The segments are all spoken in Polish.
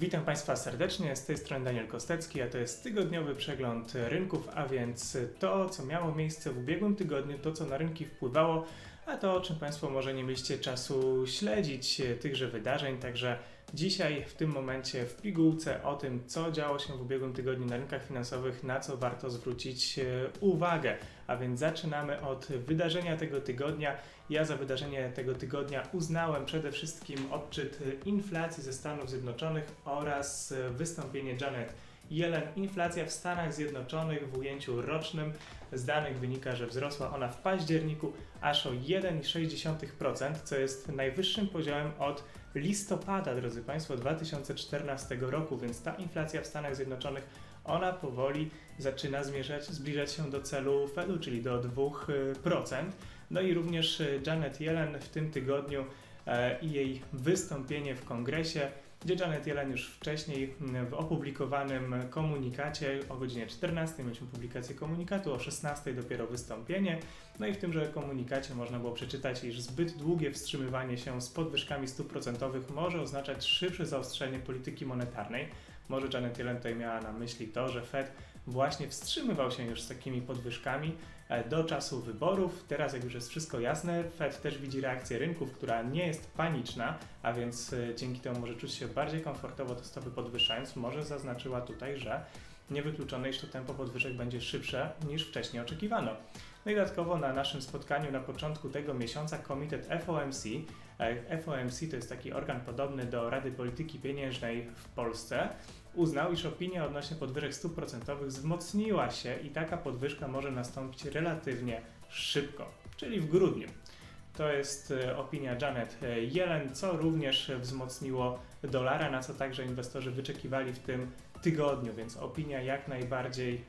Witam Państwa serdecznie, z tej strony Daniel Kostecki, a to jest tygodniowy przegląd rynków, a więc to, co miało miejsce w ubiegłym tygodniu, to, co na rynki wpływało, a to, o czym Państwo może nie mieliście czasu śledzić tychże wydarzeń, także dzisiaj w tym momencie w pigułce o tym, co działo się w ubiegłym tygodniu na rynkach finansowych, na co warto zwrócić uwagę. A więc zaczynamy od wydarzenia tego tygodnia. Ja za wydarzenie tego tygodnia uznałem przede wszystkim odczyt inflacji ze Stanów Zjednoczonych oraz wystąpienie Janet Yellen. Inflacja w Stanach Zjednoczonych w ujęciu rocznym z danych wynika, że wzrosła ona w październiku aż o 1,6%, co jest najwyższym poziomem od listopada, drodzy Państwo, 2014 roku, więc ta inflacja w Stanach Zjednoczonych ona powoli zaczyna zmierzać, zbliżać się do celu Fedu, czyli do 2%. No i również Janet Yellen w tym tygodniu e, i jej wystąpienie w kongresie gdzie Janet Yellen już wcześniej w opublikowanym komunikacie o godzinie 14 mieliśmy publikację komunikatu, o 16 dopiero wystąpienie. No i w tymże komunikacie można było przeczytać, iż zbyt długie wstrzymywanie się z podwyżkami stóp procentowych może oznaczać szybsze zaostrzenie polityki monetarnej. Może Janet Yellen tutaj miała na myśli to, że Fed właśnie wstrzymywał się już z takimi podwyżkami e, do czasu wyborów. Teraz, jak już jest wszystko jasne, Fed też widzi reakcję rynków, która nie jest paniczna, a więc e, dzięki temu może czuć się bardziej komfortowo te stopy podwyższając. Może zaznaczyła tutaj, że niewykluczone, iż to tempo podwyżek będzie szybsze niż wcześniej oczekiwano. No i dodatkowo na naszym spotkaniu na początku tego miesiąca komitet FOMC, e, FOMC to jest taki organ podobny do Rady Polityki Pieniężnej w Polsce, uznał, iż opinia odnośnie podwyżek stóp procentowych wzmocniła się i taka podwyżka może nastąpić relatywnie szybko, czyli w grudniu. To jest e, opinia Janet e, Yellen, co również wzmocniło dolara, na co także inwestorzy wyczekiwali w tym tygodniu, więc opinia jak najbardziej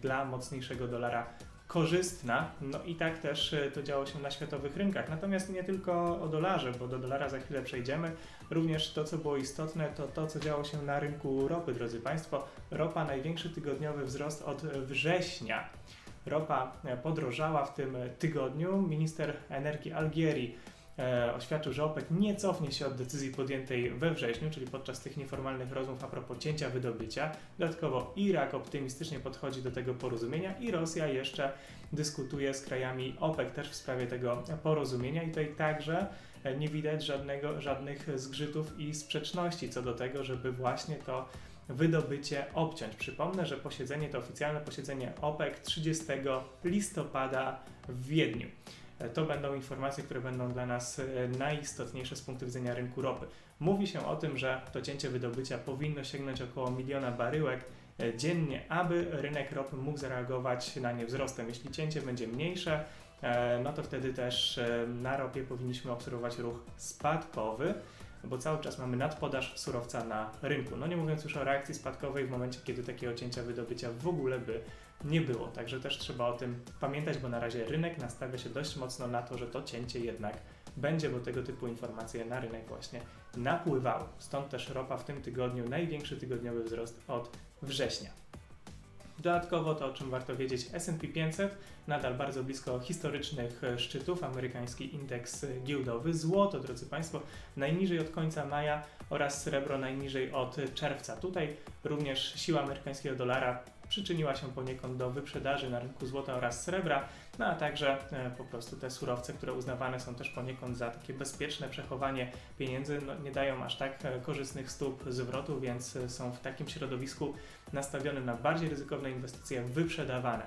dla mocniejszego dolara korzystna. No i tak też e, to działo się na światowych rynkach. Natomiast nie tylko o dolarze, bo do dolara za chwilę przejdziemy. Również to, co było istotne, to to, co działo się na rynku ropy, drodzy Państwo. Ropa największy tygodniowy wzrost od września. Ropa e, podrożała w tym tygodniu. Minister energii Algierii e, oświadczył, że OPEC nie cofnie się od decyzji podjętej we wrześniu, czyli podczas tych nieformalnych rozmów a propos cięcia wydobycia. Dodatkowo Irak optymistycznie podchodzi do tego porozumienia i Rosja jeszcze dyskutuje z krajami OPEC też w sprawie tego porozumienia i tutaj także e, nie widać żadnego, żadnych zgrzytów i sprzeczności co do tego, żeby właśnie to wydobycie obciąć. Przypomnę, że posiedzenie to oficjalne posiedzenie OPEC 30 listopada w Wiedniu. E, to będą informacje, które będą dla nas e, najistotniejsze z punktu widzenia rynku ropy. Mówi się o tym, że to cięcie wydobycia powinno sięgnąć około miliona baryłek e, dziennie, aby rynek ropy mógł zareagować na nie wzrostem. Jeśli cięcie będzie mniejsze, no to wtedy też na ropie powinniśmy obserwować ruch spadkowy bo cały czas mamy nadpodaż surowca na rynku. No nie mówiąc już o reakcji spadkowej w momencie, kiedy takiego cięcia wydobycia w ogóle by nie było. Także też trzeba o tym pamiętać, bo na razie rynek nastawia się dość mocno na to, że to cięcie jednak będzie, bo tego typu informacje na rynek właśnie napływały. Stąd też ropa w tym tygodniu największy tygodniowy wzrost od września. Dodatkowo to, o czym warto wiedzieć, S&P 500 nadal bardzo blisko historycznych e, szczytów, amerykański indeks giełdowy, złoto, drodzy Państwo, najniżej od końca maja oraz srebro najniżej od czerwca. Tutaj również siła amerykańskiego dolara przyczyniła się poniekąd do wyprzedaży na rynku złota oraz srebra, no a także e, po prostu te surowce, które uznawane są też poniekąd za takie bezpieczne przechowanie pieniędzy, no, nie dają aż tak e, korzystnych stóp zwrotu, więc e, są w takim środowisku nastawione na bardziej ryzykowne inwestycje wyprzedawane.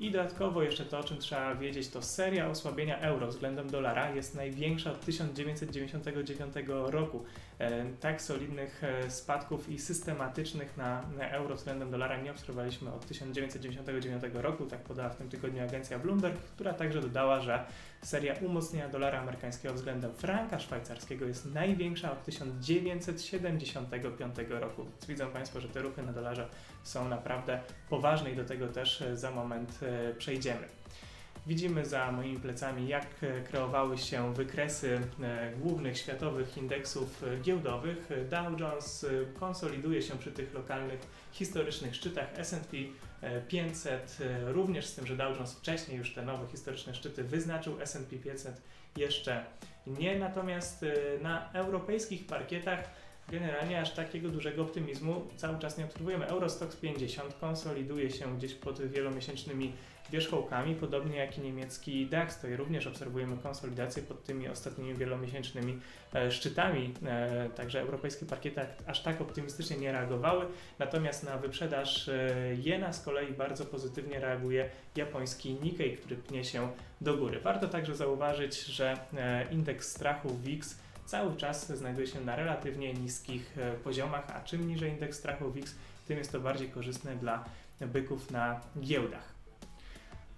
I dodatkowo jeszcze to, o czym trzeba wiedzieć, to seria osłabienia euro względem dolara jest największa od 1999 roku. E, tak solidnych e, spadków i systematycznych na, euro względem dolara nie obserwowaliśmy od 1999 roku, tak podała w tym tygodniu agencja Bloomberg, która także dodała, że seria umocnienia dolara amerykańskiego względem franka szwajcarskiego jest największa od 1975 roku. Więc widzą Państwo, że te ruchy na dolarze są naprawdę poważne i do tego też e, za moment przejdziemy. Widzimy za moimi plecami, jak e, kreowały się wykresy e, głównych światowych indeksów e, giełdowych. Dow Jones konsoliduje się przy tych lokalnych historycznych szczytach S&P 500, również z tym, że Dow Jones wcześniej już te nowe historyczne szczyty wyznaczył, S&P 500 jeszcze nie, natomiast na europejskich parkietach generalnie aż takiego dużego optymizmu cały czas nie obserwujemy. Eurostox 50 konsoliduje się gdzieś pod wielomiesięcznymi wierzchołkami, podobnie jak i niemiecki DAX. Tutaj również obserwujemy konsolidację pod tymi ostatnimi wielomiesięcznymi e, szczytami. E, także europejskie parkiety aż tak optymistycznie nie reagowały. Natomiast na wyprzedaż e, jena z kolei bardzo pozytywnie reaguje japoński Nikkei, który pnie się do góry. Warto także zauważyć, że indeks strachu WIX cały czas znajduje się na relatywnie niskich poziomach, a czym niżej indeks strachu WIX, tym jest to bardziej korzystne dla byków na giełdach.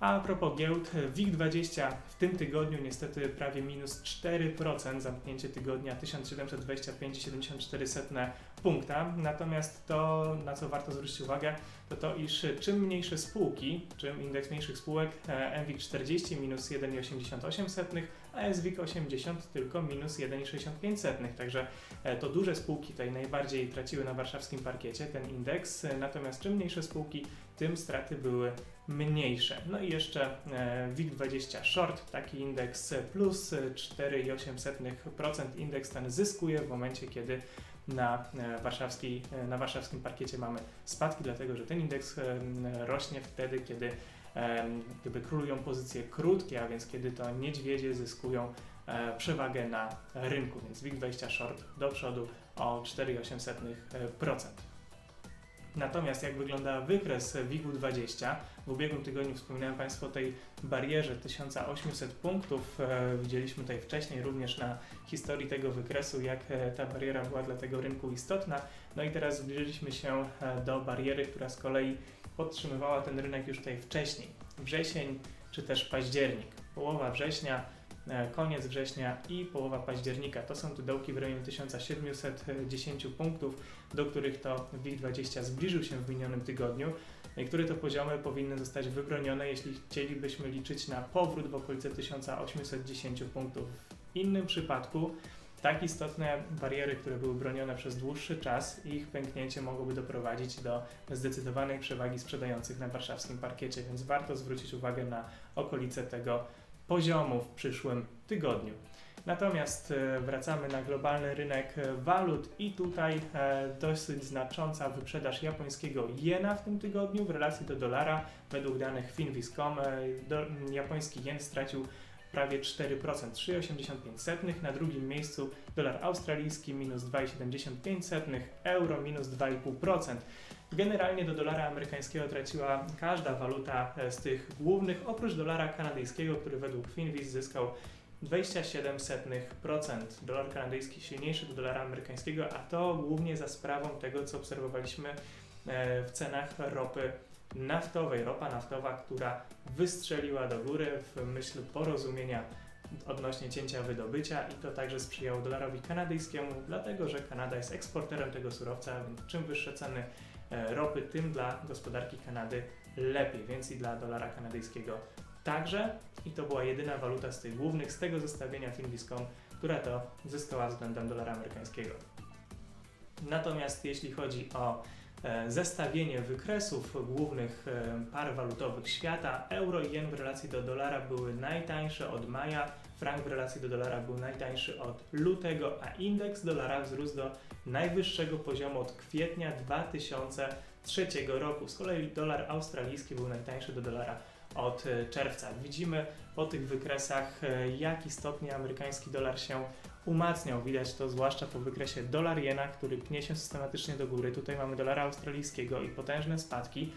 A propos giełd, WIG20 w tym tygodniu niestety prawie minus 4%, zamknięcie tygodnia 1725,74 punkta. Natomiast to, na co warto zwrócić uwagę, to to, iż czym mniejsze spółki, czym indeks mniejszych spółek, e, MWIG 40 minus 1,88, a SWIG 80 tylko minus 1,65. Także e, to duże spółki tutaj najbardziej traciły na warszawskim parkiecie ten indeks, natomiast czym mniejsze spółki, tym straty były mniejsze. No i jeszcze e, WIG20 Short, taki indeks plus 4,8%. Indeks ten zyskuje w momencie, kiedy na, e, warszawskiej, e, na warszawskim parkiecie mamy spadki, dlatego że ten indeks rośnie wtedy, kiedy gdyby królują pozycje krótkie, a więc kiedy to niedźwiedzie zyskują przewagę na rynku, więc WIG20 Short do przodu o 4,8%. Natomiast jak wygląda wykres WIG-u 20, w ubiegłym tygodniu wspominałem Państwu o tej barierze 1800 punktów. E, widzieliśmy tutaj wcześniej również na historii tego wykresu, jak e, ta bariera była dla tego rynku istotna. No i teraz zbliżyliśmy się e, do bariery, która z kolei podtrzymywała ten rynek już tutaj wcześniej. Wrzesień czy też październik. Połowa września koniec września i połowa października. To są te dołki w rejonie 1710 punktów, do których to WIG20 zbliżył się w minionym tygodniu i które to poziomy powinny zostać wybronione, jeśli chcielibyśmy liczyć na powrót w okolice 1810 punktów. W innym przypadku tak istotne bariery, które były bronione przez dłuższy czas, ich pęknięcie mogłoby doprowadzić do zdecydowanej przewagi sprzedających na warszawskim parkiecie, więc warto zwrócić uwagę na okolice tego poziomu w przyszłym tygodniu. Natomiast e, wracamy na globalny rynek e, walut i tutaj e, dosyć znacząca wyprzedaż japońskiego jena w tym tygodniu w relacji do dolara. Według danych Finviscom japoński jen stracił prawie 4%, 3,85. Na drugim miejscu dolar australijski minus 2,75, euro minus 2,5%. Generalnie do dolara amerykańskiego traciła każda waluta e, z tych głównych, oprócz dolara kanadyjskiego, który według Finviz zyskał 27%. Dolar kanadyjski silniejszy do dolara amerykańskiego, a to głównie za sprawą tego, co obserwowaliśmy e, w cenach ropy naftowej. Ropa naftowa, która wystrzeliła do góry w myśl porozumienia odnośnie cięcia wydobycia i to także sprzyjało dolarowi kanadyjskiemu, dlatego że Kanada jest eksporterem tego surowca, więc czym wyższe ceny ropy, tym dla gospodarki Kanady lepiej, więc i dla dolara kanadyjskiego także. I to była jedyna waluta z tych głównych, z tego zestawienia Finviscom, która to zyskała względem dolara amerykańskiego. Natomiast jeśli chodzi o e, zestawienie wykresów głównych e, par walutowych świata, euro i jen w relacji do dolara były najtańsze od maja, frank w relacji do dolara był najtańszy od lutego, a indeks dolara wzrósł do najwyższego poziomu od kwietnia 2003 roku. Z kolei dolar australijski był najtańszy do dolara od e, czerwca. Widzimy po tych wykresach, e, jak istotnie amerykański dolar się umacniał. Widać to zwłaszcza po wykresie dolar jena, który pnie się systematycznie do góry. Tutaj mamy dolara australijskiego i potężne spadki.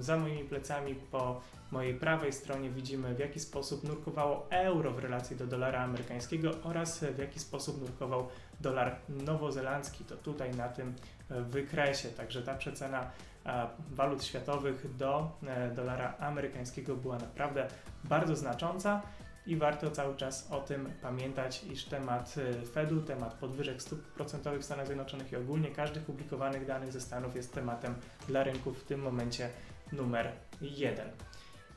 Za moimi plecami po mojej prawej stronie widzimy w jaki sposób nurkowało euro w relacji do dolara amerykańskiego oraz w jaki sposób nurkował dolar nowozelandzki. To tutaj na tym e, wykresie. Także ta przecena walut światowych do e, dolara amerykańskiego była naprawdę bardzo znacząca i warto cały czas o tym pamiętać, iż temat Fedu, temat podwyżek stóp procentowych w Stanach Zjednoczonych i ogólnie każdych publikowanych danych ze Stanów jest tematem dla rynków w tym momencie numer jeden.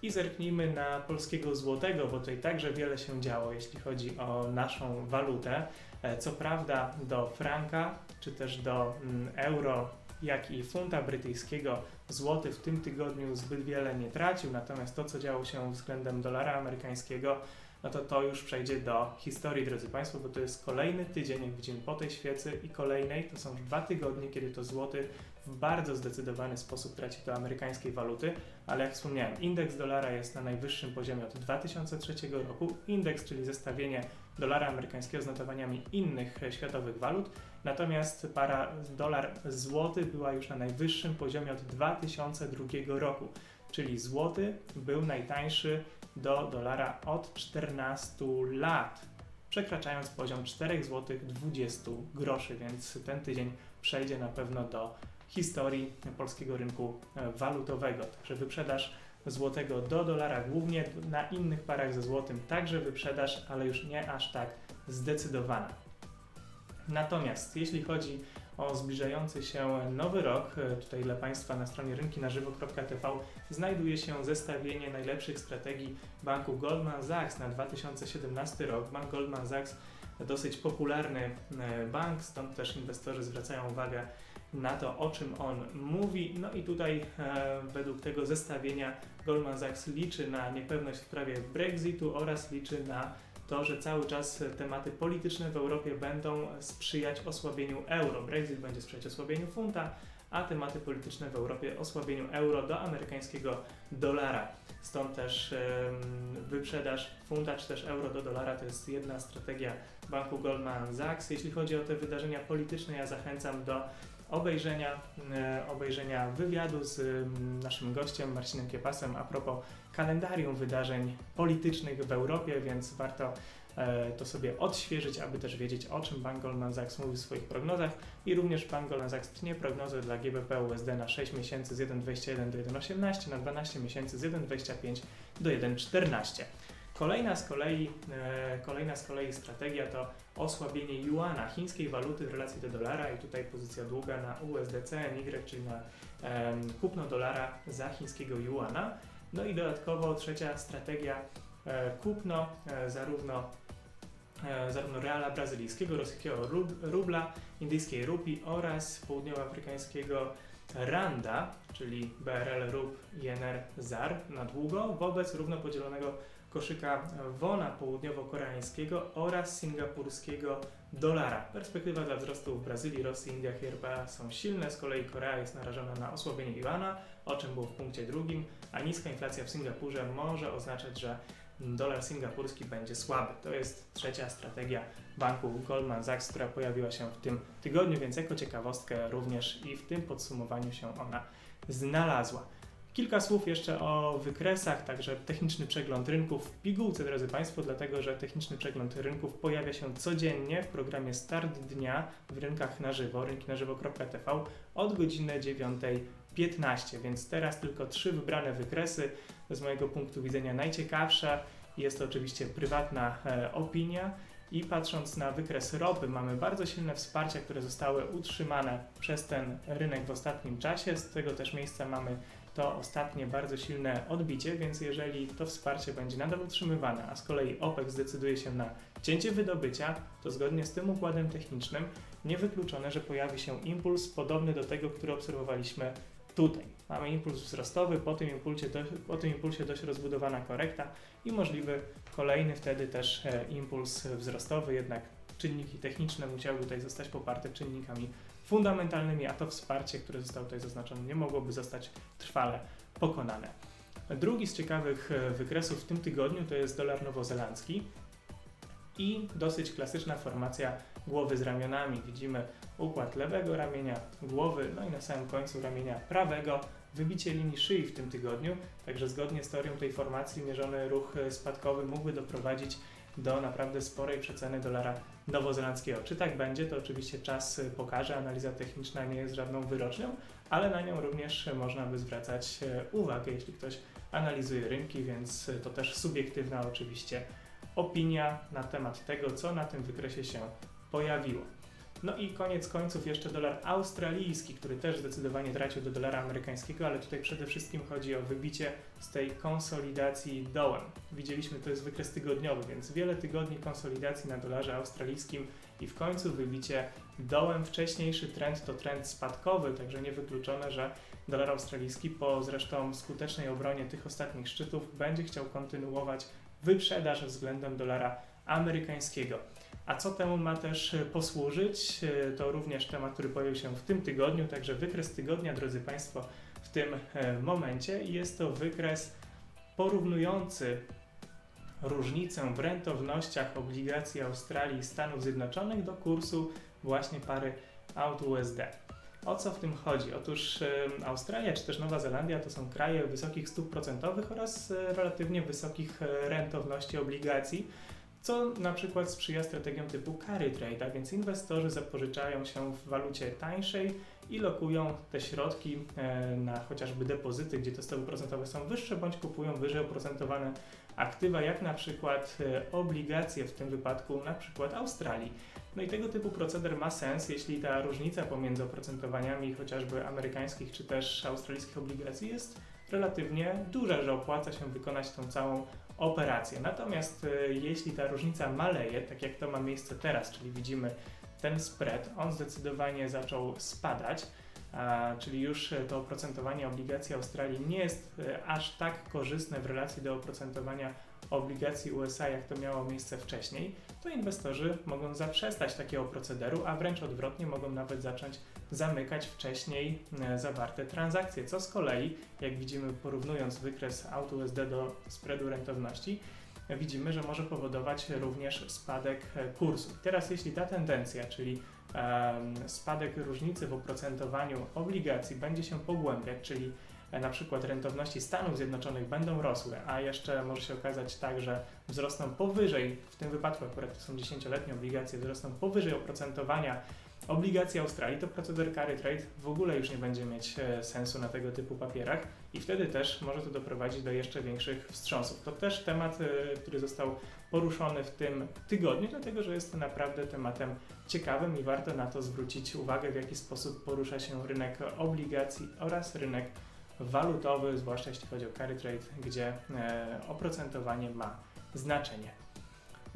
I zerknijmy na polskiego złotego, bo tutaj także wiele się działo, jeśli chodzi o naszą walutę. E, co prawda do franka, czy też do mm, euro, jak i funta brytyjskiego. Złoty w tym tygodniu zbyt wiele nie tracił, natomiast to, co działo się względem dolara amerykańskiego, no to to już przejdzie do historii, drodzy Państwo, bo to jest kolejny tydzień, jak widzimy po tej świecy i kolejnej, to są dwa tygodnie, kiedy to złoty w bardzo zdecydowany sposób traci do amerykańskiej waluty, ale jak wspomniałem, indeks dolara jest na najwyższym poziomie od 2003 roku. Indeks, czyli zestawienie dolara amerykańskiego z notowaniami innych światowych walut, natomiast para dolar złoty była już na najwyższym poziomie od 2002 roku, czyli złoty był najtańszy do dolara od 14 lat, przekraczając poziom 4 zł 20 groszy, więc ten tydzień przejdzie na pewno do historii polskiego rynku e, walutowego. Także wyprzedaż złotego do dolara, głównie na innych parach ze złotym także wyprzedaż, ale już nie aż tak zdecydowana. Natomiast jeśli chodzi o zbliżający się nowy rok, e, tutaj dla Państwa na stronie rynki-na-żywo.tv znajduje się zestawienie najlepszych strategii banku Goldman Sachs na 2017 rok. Bank Goldman Sachs dosyć popularny e, bank, stąd też inwestorzy zwracają uwagę na to, o czym on mówi. No i tutaj e, według tego zestawienia Goldman Sachs liczy na niepewność w sprawie Brexitu oraz liczy na to, że cały czas tematy polityczne w Europie będą sprzyjać osłabieniu euro. Brexit będzie sprzyjać osłabieniu funta, a tematy polityczne w Europie osłabieniu euro do amerykańskiego dolara. Stąd też wyprzedaż funta czy też euro do dolara to jest jedna strategia banku Goldman Sachs. Jeśli chodzi o te wydarzenia polityczne, ja zachęcam do obejrzenia, e, obejrzenia wywiadu z mm, naszym gościem Marcinem Kiepasem a propos kalendarium wydarzeń politycznych w Europie, więc warto e, to sobie odświeżyć, aby też wiedzieć, o czym Bank Goldman Sachs mówi w swoich prognozach. I również Bank Goldman Sachs tnie prognozy dla GBP USD na 6 miesięcy z 1,21 do 1,18, na 12 miesięcy z 1,25 do 1,14. Kolejna z kolei, e, kolejna z kolei strategia to osłabienie juana, chińskiej waluty w relacji do dolara i tutaj pozycja długa na USDC, NY, czyli na kupno dolara za chińskiego juana. No i dodatkowo trzecia strategia e, kupno e, zarówno zarówno reala brazylijskiego, rosyjskiego rubla, indyjskiej rupii oraz południowoafrykańskiego randa, czyli BRL RUB INR ZAR na długo wobec równo podzielonego koszyka wona południowo-koreańskiego oraz singapurskiego dolara. Perspektywa dla wzrostu w Brazylii, Rosji, Indiach i RPA są silne, z kolei Korea jest narażona na osłabienie juana, o czym było w punkcie drugim, a niska inflacja w Singapurze może oznaczać, że dolar singapurski będzie słaby. To jest trzecia strategia banku Goldman Sachs, która pojawiła się w tym tygodniu, więc jako ciekawostkę również i w tym podsumowaniu się ona znalazła. Kilka słów jeszcze o wykresach, także techniczny przegląd rynków w pigułce, drodzy Państwo, dlatego że techniczny przegląd rynków pojawia się codziennie w programie Start Dnia w rynkach na żywo, rynki na żywo.tv od godziny 9.15, więc teraz tylko trzy wybrane wykresy, z mojego punktu widzenia najciekawsza. Jest to oczywiście prywatna e, opinia. I patrząc na wykres ropy, mamy bardzo silne wsparcia, które zostały utrzymane przez ten rynek w ostatnim czasie. Z tego też miejsca mamy to ostatnie bardzo silne odbicie, więc jeżeli to wsparcie będzie nadal utrzymywane, a z kolei OPEC zdecyduje się na cięcie wydobycia, to zgodnie z tym układem technicznym niewykluczone, że pojawi się impuls podobny do tego, który obserwowaliśmy tutaj. Mamy impuls wzrostowy, po tym, impulsie, do, po tym impulsie dość rozbudowana korekta i możliwy kolejny wtedy też e, impuls wzrostowy, jednak czynniki techniczne musiały tutaj zostać poparte czynnikami fundamentalnymi, a to wsparcie, które zostało tutaj zaznaczone, nie mogłoby zostać trwale pokonane. Drugi z ciekawych e, wykresów w tym tygodniu to jest dolar nowozelandzki i dosyć klasyczna formacja głowy z ramionami. Widzimy układ lewego ramienia, głowy, no i na samym końcu ramienia prawego, wybicie linii szyi w tym tygodniu, także zgodnie z teorią tej formacji mierzony ruch spadkowy mógłby doprowadzić do naprawdę sporej przeceny dolara nowozelandzkiego. Czy tak będzie, to oczywiście czas pokaże. Analiza techniczna nie jest żadną wyrocznią, ale na nią również można by zwracać e, uwagę, jeśli ktoś analizuje rynki, więc to też subiektywna oczywiście opinia na temat tego, co na tym wykresie się pojawiło. No i koniec końców jeszcze dolar australijski, który też zdecydowanie tracił do dolara amerykańskiego, ale tutaj przede wszystkim chodzi o wybicie z tej konsolidacji dołem. Widzieliśmy, to jest wykres tygodniowy, więc wiele tygodni konsolidacji na dolarze australijskim i w końcu wybicie dołem. Wcześniejszy trend to trend spadkowy, także niewykluczone, że dolar australijski po zresztą skutecznej obronie tych ostatnich szczytów będzie chciał kontynuować wyprzedaż względem dolara amerykańskiego. A co temu ma też e, posłużyć? E, To również temat, który pojawił się w tym tygodniu, także wykres tygodnia, drodzy Państwo, w tym e, momencie. Jest to wykres porównujący różnicę w rentownościach obligacji Australii i Stanów Zjednoczonych do kursu właśnie pary AUD USD. O co w tym chodzi? Otóż Australia czy też Nowa Zelandia to są kraje wysokich stóp procentowych oraz relatywnie wysokich rentowności obligacji, co na przykład sprzyja strategiom typu carry trade, więc inwestorzy zapożyczają się w walucie tańszej i lokują te środki e, na chociażby depozyty, gdzie te stopy procentowe są wyższe, bądź kupują wyżej oprocentowane aktywa, jak na przykład e, obligacje, w tym wypadku na przykład Australii. No i tego typu proceder ma sens, jeśli ta różnica pomiędzy oprocentowaniami chociażby amerykańskich czy też australijskich obligacji jest relatywnie duża, że opłaca się wykonać tą całą operację. Natomiast e, jeśli ta różnica maleje, tak jak to ma miejsce teraz, czyli widzimy ten spread, on zdecydowanie zaczął spadać, czyli już e, to oprocentowanie obligacji Australii nie jest e, aż tak korzystne w relacji do oprocentowania obligacji USA, jak to miało miejsce wcześniej, to inwestorzy mogą zaprzestać takiego procederu, a wręcz odwrotnie mogą nawet zacząć zamykać wcześniej e, zawarte transakcje, co z kolei, jak widzimy porównując wykres auto USD do spreadu rentowności, widzimy, że może powodować również spadek e, kursu. Teraz jeśli ta tendencja, czyli spadek różnicy w oprocentowaniu obligacji będzie się pogłębiać, czyli e, na przykład rentowności Stanów Zjednoczonych będą rosły, a jeszcze może się okazać tak, że wzrosną powyżej, w tym wypadku akurat to są 10-letnie obligacje, wzrosną powyżej oprocentowania obligacji Australii, to proceder carry trade w ogóle już nie będzie mieć e, sensu na tego typu papierach i wtedy też może to doprowadzić do jeszcze większych wstrząsów. To też temat, e, który został poruszony w tym tygodniu, dlatego że jest to naprawdę tematem ciekawym i warto na to zwrócić uwagę, w jaki sposób porusza się rynek obligacji oraz rynek walutowy, zwłaszcza jeśli chodzi o carry trade, gdzie e, oprocentowanie ma znaczenie.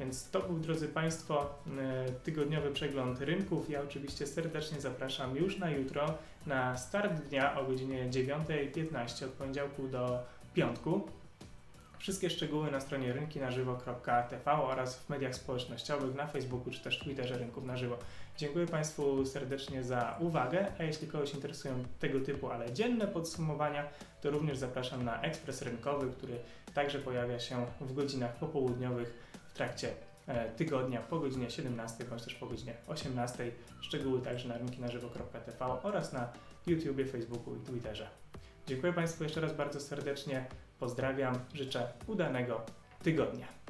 Więc to był, drodzy Państwo, e, tygodniowy przegląd rynków. Ja oczywiście serdecznie zapraszam już na jutro na start dnia o godzinie 9.15 od poniedziałku do piątku. Wszystkie szczegóły na stronie rynkinażywo.tv oraz w mediach społecznościowych na Facebooku czy też Twitterze Rynków na Żywo. Dziękuję Państwu serdecznie za uwagę, a jeśli kogoś interesują tego typu, ale dzienne podsumowania, to również zapraszam na ekspres rynkowy, który także pojawia się w godzinach popołudniowych trakcie e, tygodnia po godzinie 17 bądź też po godzinie 18. Szczegóły także na rynkinażywo.tv oraz na YouTubie, Facebooku i Twitterze. Dziękuję Państwu jeszcze raz bardzo serdecznie. Pozdrawiam, życzę udanego tygodnia.